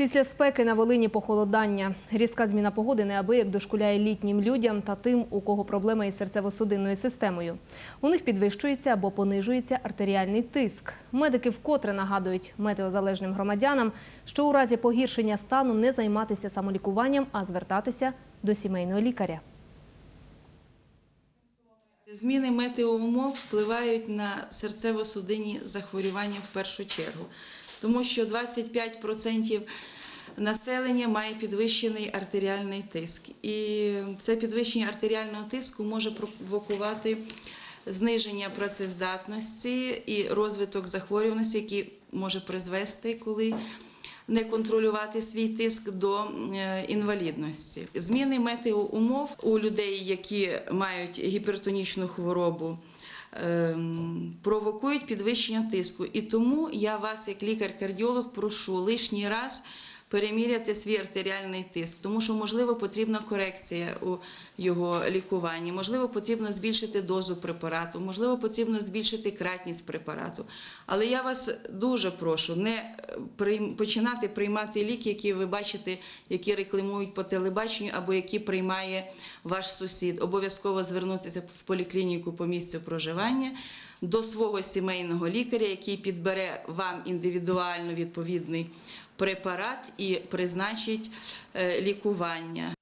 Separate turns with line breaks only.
Після спеки на Волині похолодання. Різка зміна погоди неабияк дошкуляє літнім людям та тим, у кого проблеми із серцево-судинною системою. У них підвищується або понижується артеріальний тиск. Медики вкотре нагадують метеозалежним громадянам, що у разі погіршення стану не займатися самолікуванням, а звертатися до сімейного лікаря.
Зміни метеоумов впливають на серцево-судинні захворювання в першу чергу, тому що 25% населення має підвищений артеріальний тиск. І це підвищення артеріального тиску може провокувати зниження працездатності і розвиток захворюваності, який може призвести, коли не контролювати свій тиск до е, інвалідності. Зміни метеоумов у людей, які мають гіпертонічну хворобу. Ем, Провокують підвищення тиску, і тому я вас, як лікар-кардіолог, прошу лишній раз переміряти свій артеріальний тиск, тому що можливо потрібна корекція у його лікуванні, можливо, потрібно збільшити дозу препарату, можливо, потрібно збільшити кратність препарату. Але я вас дуже прошу не е, починати приймати ліки, які ви бачите, які рекламують по телебаченню або які приймає ваш сусід. Обов'язково звернутися в поліклініку по місцю проживання. До свого сімейного лікаря, який підбере вам індивідуально відповідний препарат і призначить е, лікування.